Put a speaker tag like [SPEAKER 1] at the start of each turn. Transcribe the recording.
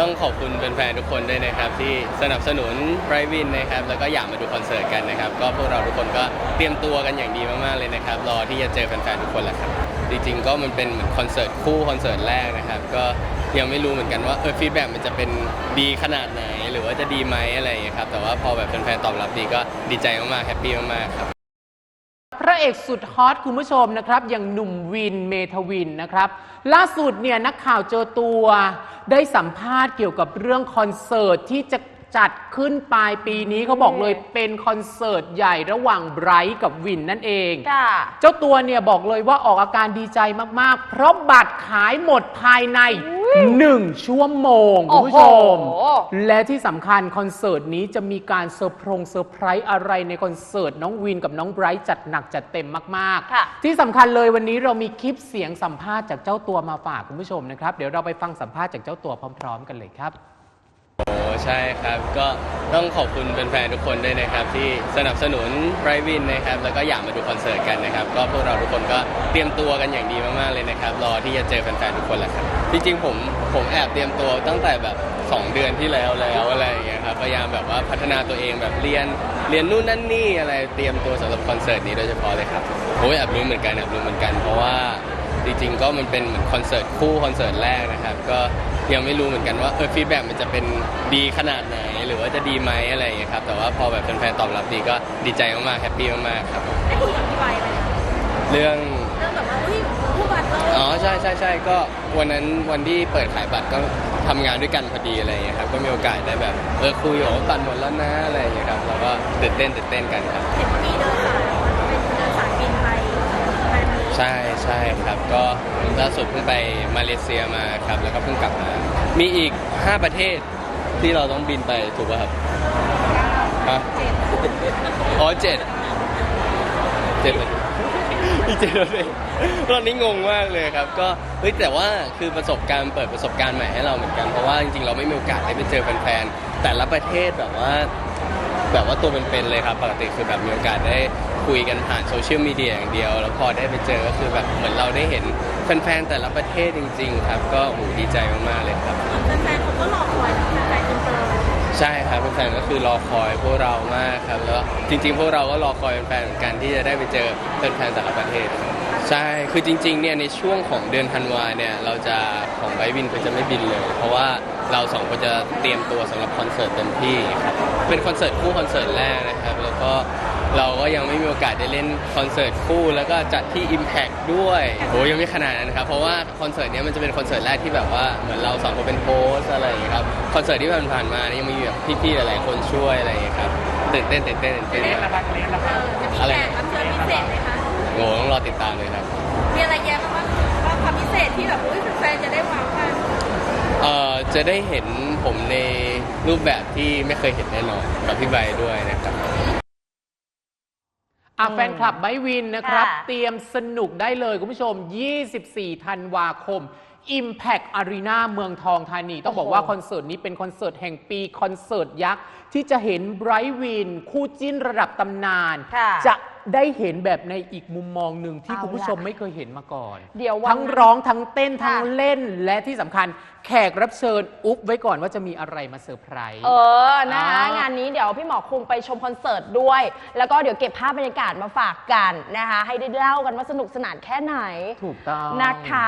[SPEAKER 1] ต้องขอบคุณแฟนๆทุกคนด้วยนะครับที่สนับสนุนไบรวินนะครับแล้วก็อยากมาดูคอนเสิร์ตกันนะครับก็พวกเราทุกคนก็เตรียมตัวกันอย่างดีมากๆเลยนะครับรอที่จะเจอแฟนๆทุกคนแหละครับจริงๆก็มันเป็นเหมือนคอนเสิร์ตคู่คอนเสิร์ตแรกนะครับก็ยังไม่รู้เหมือนกันว่าเออฟีดแบ็มันจะเป็นดีขนาดไหน หรือว่าจะดีไหมอะไรอย่างเงี้ยครับแต่ว่าพอแบบแฟนๆตอบรับดีก็ดีใจมากๆแฮปปี้มากๆครับ
[SPEAKER 2] พระเอกสุดฮอตคุณผู้ชมนะครับอย่างหนุ่มวินเมทวินนะครับ ล่าสุดเนี่ยนักข่าวเจอตัว ได้สัมภาษณ์เกี่ยวกับเรื่องคอนเสิร์ตที่จะ จัดขึ้นปลายปีนี้เขาบอกเลยเป็นคอนเสิร์ตใหญ่ระหว่างไบรท์กับวินนั่นเอง
[SPEAKER 3] ค่ะ
[SPEAKER 2] เจ้าตัวเนี่ยบอกเลยว่าออกอาการดีใจมากๆ เพราะบัตรขายหมดภายใน1ชั่วโมงคุณผู้ชม
[SPEAKER 3] โอ้โห
[SPEAKER 2] และที่สำคัญคอนเสิร์ตนี้จะมีการเซอร์พรงเซอร์ไพรส์อะไรในคอนเสิร์ตน้องวินกับน้องไบรท์จัดหนักจัดเต็มมาก
[SPEAKER 3] ค่ะ
[SPEAKER 2] ๆที่สำคัญเลยวันนี้เรามีคลิปเสียงสัมภาษณ์จากเจ้าตัวมาฝากคุณผู้ชมนะครับ เดี๋ยวเราไปฟังสัมภาษณ์จากเจ้าตัวพร้อม ๆ กันเลยครับ
[SPEAKER 1] โอ้ใช่ครับก็ต้องขอบคุณแฟนๆทุกคนด้วยนะครับ ที่สนับสนุนไบรวินนะครับ แล้วก็อยากมาดูคอนเสิร์ตกันนะครับ ก็พวกเราทุกคนก็เตรียมตัวกันอย่างดีมากๆเลยนะครับ รอที่จะเจอแฟนๆทุกคนแหละครับจริงๆผมผมแอบเตรียมตัวตั้งแต่แบบ 2 เดือนที่แล้วแล้วอะไรอย่างเงี้ยครับพยายามแบบว่าพัฒนาตัวเองแบบเรียนเรียนนู่นนั่นนี่อะไรเตรียมตัวสำหรับคอนเสิร์ตนี้โดยเฉพาะเลยครับโอ้ยแอบรู้เหมือนกันแอบรู้เหมือนกันเพราะว่า จริงๆ ก็มันเป็นเหมือนคอนเสิร์ตคู่คอนเสิร์ตแรกนะครับ ก็ยังไม่รู้เหมือนกันว่าเออฟีดแบ็มันจะเป็นดีขนาดไหน หรือว่าจะดีไหมอะไรอย่างเงี้ยครับ แต่ว่าพอแบบแฟนๆตอบรับดีก็ดีใจมากๆแฮปปี้มากๆครับผม
[SPEAKER 4] ได้คุยกับพี่ไบร์ทไหมคะ
[SPEAKER 1] เรื่อง
[SPEAKER 4] เรื่องแบบว่าอุ้ยผู้บัตรเลย
[SPEAKER 1] อ๋อใช่ใช่ใช่ก็วันนั้นวันที่เปิดขายบัตรก็ทำงานด้วยกันพอดีอะไรอย่างเงี้ยครับ ก็มีโอกาสได้แบบเออคุยบอกว่าบัตรหมดแล้วนะอะไรอย่างเงี้ยครับเราก็ตื่นเต้นตื่นเต้นกันครับ
[SPEAKER 4] เห็นว่ามีเดินสายเป็นเดินสายบินไปแฟนมีต
[SPEAKER 1] ใช่ใช่ครับ ก็ล่าสุดเพิ่งไปมาเลเซียมาครับ แล้วก็เพิ่งกลับมา มีอีก 5 ประเทศที่เราต้องบินไปถูกป่ะครับฮะอ๋อเจ็ดเจ็ดเลยอีกเจ็ดเลยตอนนี้งงมากเลยครับ ก็เฮ้ยแต่ว่าคือประสบการณ์เปิดประสบการณ์ใหม่ให้เราเหมือนกันเพราะว่าจริงๆเราไม่มีโอกาสได้ไปเจอแฟนๆแต่ละประเทศแบบว่า แบบว่าตัวเป็นๆเลยครับ ปกติคือแบบมีโอกาสได้คุยกันผ่านโซเชียลมีเดียอย่างเดียว แล้วพอได้ไปเจอก็คือแบบเหมือนเราได้เห็นแฟนๆแต่ละประเทศจริง ๆ ครับ ก็โอ้โหดีใจมากๆเลยครับ
[SPEAKER 4] แฟนๆเขาก็รอคอยนะแฟนอินเตอร์
[SPEAKER 1] ใช่ครับแฟนๆก็คือรอคอยพวกเรามากครับแล้วจริง ๆ พวกเราก็รอคอยแฟนๆเหมือนกันที่จะได้ไปเจอแฟนๆแต่ละประเทศครับใช่ คือจริงๆ เนี่ยในช่วงของเดือนธันวาเนี่ยเราจะ ของไบวินก็จะไม่บินเลย เพราะว่าเราสองคนจะเตรียมตัวสำหรับคอนเสิร์ตเต็มที่ครับเป็นคอนเสิร์ตคู่คอนเสิร์ตแรกนะครับ แล้วก็เราก็ยังไม่มีโอกาสได้เล่นคอนเสิร์ตคู่แล้วก็จัดที่ Impact ด้วยโอ้ยังไม่ขนาดนั้นครับ เพราะว่าคอนเสิร์ตเนี้ยมันจะเป็นคอนเสิร์ตแรกที่แบบว่าเหมือนเราสองคนเป็นโฮสอะไรอย่างเงี้ครับคอนเสิร์ตที่ผ่านๆมานี่ยังมีแบบพี่ๆหลายๆคนช่วยอะไรอย่างเงี้ยครับตื่นเต้นตื่นเต้นตื่นเต้น
[SPEAKER 4] ออจะมีแขกรับเชิญพิเศษไหมคะ
[SPEAKER 1] โอ้ต้องรอติดตามเลยครับ
[SPEAKER 4] มีอะไรแย้มบ้างว่าความพิเศษที่แบบอุ้ยแฟนจะได้ว้าวกัน
[SPEAKER 1] เอ่อ จะได้เห็นผมในรูปแบบที่ไม่เคยเห็นแน่นอนกับพี่ใบร์ทด้วยนะครับ
[SPEAKER 2] อะแฟนคลับไบร์ทวินนะครับ
[SPEAKER 3] ค่ะ
[SPEAKER 2] เตรียมสนุกได้เลยคุณผู้ชม 24 ธันวาคม Impact Arena เมืองทองธานี ต้องบอกว่าคอนเสิร์ตนี้เป็นคอนเสิร์ตแห่งปี คอนเสิร์ตยักษ์ ที่จะเห็นไบรท์วิน คู่จิ้นระดับตำนาน
[SPEAKER 3] ค่ะ
[SPEAKER 2] จะ ได้เห็นแบบในอีกมุมมองหนึ่งที่
[SPEAKER 3] เอา
[SPEAKER 2] คุณผู้ชม
[SPEAKER 3] ล่ะ
[SPEAKER 2] ไม่เคยเห็นมาก่อน
[SPEAKER 3] เดี๋ยววัน
[SPEAKER 2] ทั้งร้องทั้งเต้นทั้ง
[SPEAKER 3] ค่ะ
[SPEAKER 2] เล่นและที่สำคัญแขกรับเชิญอุ๊บไว้ก่อนว่าจะมีอะไรมาเซอร์ไพรส์
[SPEAKER 3] เออ นะคะ
[SPEAKER 2] อ่าง
[SPEAKER 3] งานนี้เดี๋ยวพี่หมอคุมไปชมคอนเสิร์ตด้วย แล้วก็เดี๋ยวเก็บภาพบรรยากาศมาฝากกันนะคะ ให้ได้เล่ากันว่าสนุกสนานแค่ไหน
[SPEAKER 2] ถูกต้อง
[SPEAKER 3] นะคะ